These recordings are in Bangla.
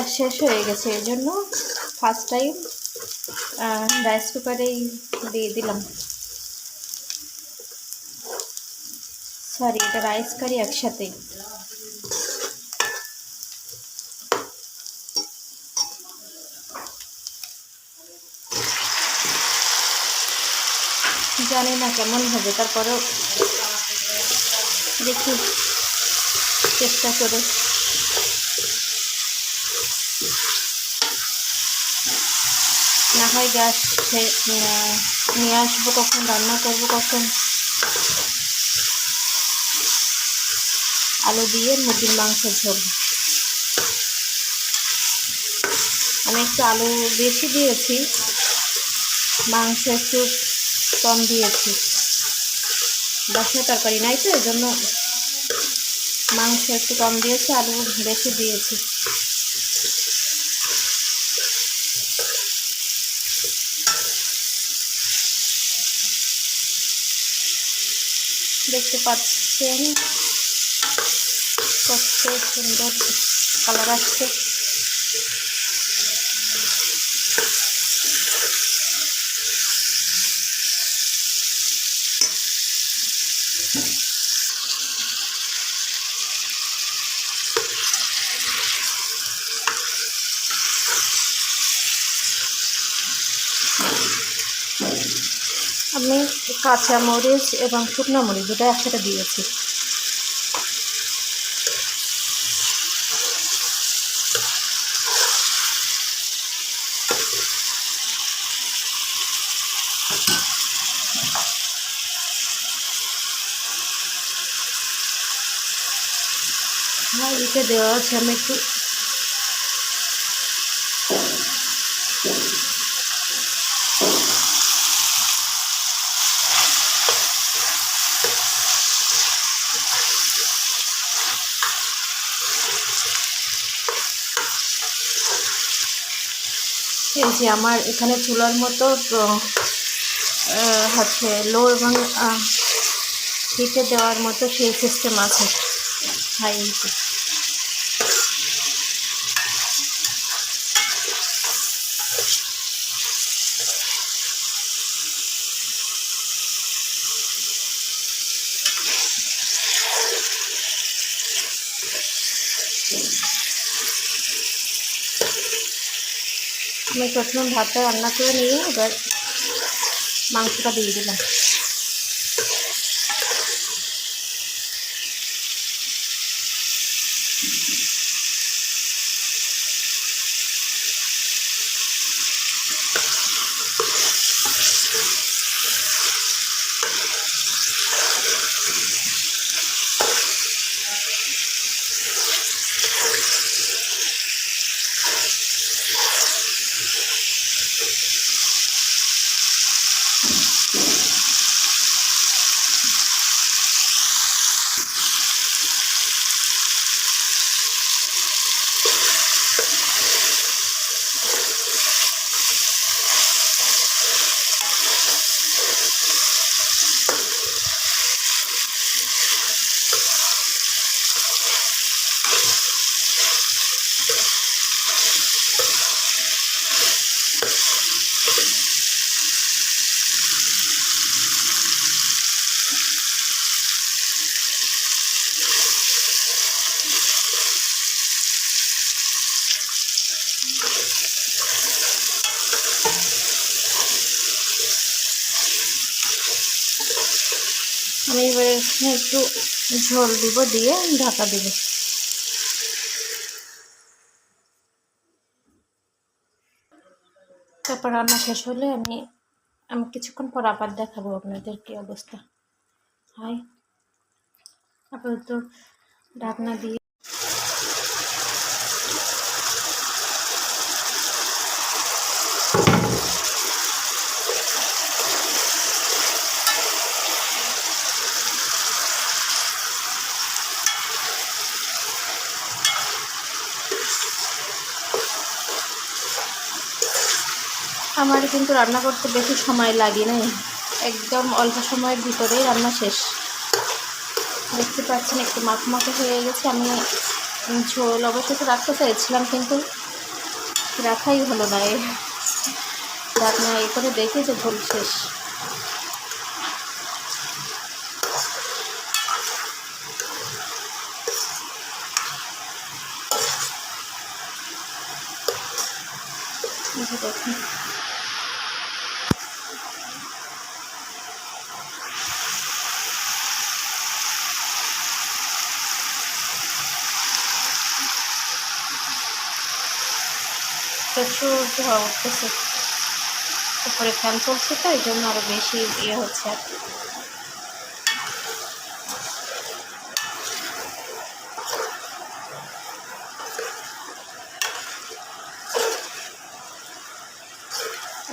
গ্যাস শেষ হয়ে গেছে, এই জন্য ফার্স্ট টাইম রাইস কুকারেই দিয়ে দিলাম। সরি এটা রাইস কারি একসাথে। জানি না কেমন হবে, তারপরেও দেখি, চেষ্টা করে। হয় গ্যাস নিয়ে আসব কখন, রান্না করব কখন? আলু দিয়ে মুরগির মাংস ঝোল। আমি একটু আলু বেশি দিয়েছি, মাংস একটু কম দিয়েছি। বাসা তরকারি নাই তো এই জন্য মাংস একটু কম দিয়েছি, আলু বেশি দিয়েছি। দেখতে পাচ্ছেন কত সুন্দর কালার আসছে। আমি কাঁচা মরিচ এবং শুকনো মরিচ দুটো একসাথে দিয়েছি। দেওয়া আছে আমি একটু এই যে আমার এখানে চুলার মতো হচ্ছে লো এবং হিটে দেওয়ার মতো সেই সিস্টেম আছে। হাই আমি প্রথমে ভাতটা রান্না করে নিয়ে এবার মাংসটা দিয়ে দিলাম। এখানে একটু ঝোল দিব, দিয়ে ঢাকা দিব। তারপর রান্না শেষ হলে আমি আমি কিছুক্ষণ পর আবার দেখাবো আপনাদের কি অবস্থা। হয় আপাতত ঢাকনা দিয়ে আমার কিন্তু রান্না করতে বেশি সময় লাগে নাই একদম অল্প সময়ের ভিতরেই রান্না শেষ। দেখতে পাচ্ছেন, একটু মাখো মাখো হয়ে গেছে। আমি ঝোল অবশ্যই রাখতে চাইছিলাম কিন্তু রাখাই হলো না। এ রান্না এ করে দেখি যে ঝোল শেষ এই যে দেখুন প্রচুর ধোয়া উঠতেছে উপরে ফ্যান চলছে তো এই জন্য আরও বেশি ইয়ে হচ্ছে আর।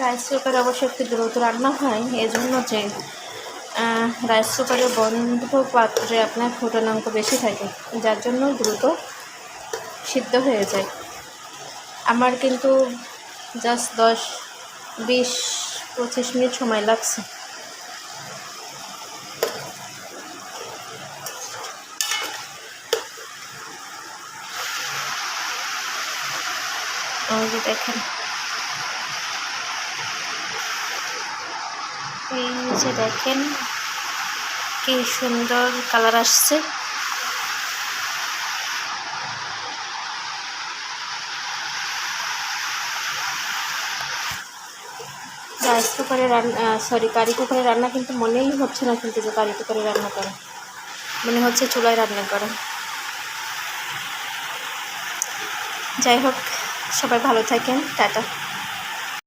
রাইস কুকারে অবশ্য একটু দ্রুত রান্না হয় এই জন্য যে রাইস কুকারে বন্ধ পাত্রে আপনার ফুটানাঙ্ক বেশি থাকে, যার জন্য দ্রুত সিদ্ধ হয়ে যায় আমার কিন্তু জাস্ট দশ, বিশ, পঁচিশ মিনিট সময় লাগছে। দেখেন। এই যে দেখেন, কি সুন্দর কালার আসছে। রাইস কুকারে রান্না সরি কারি কুকারে রান্না কিন্তু মনেই হচ্ছে না কিন্তু যে কারি কুকারে রান্না করে। মনে হচ্ছে চুলায় রান্না করে। যাই হোক, সবাই ভালো থাকেন। টাটা।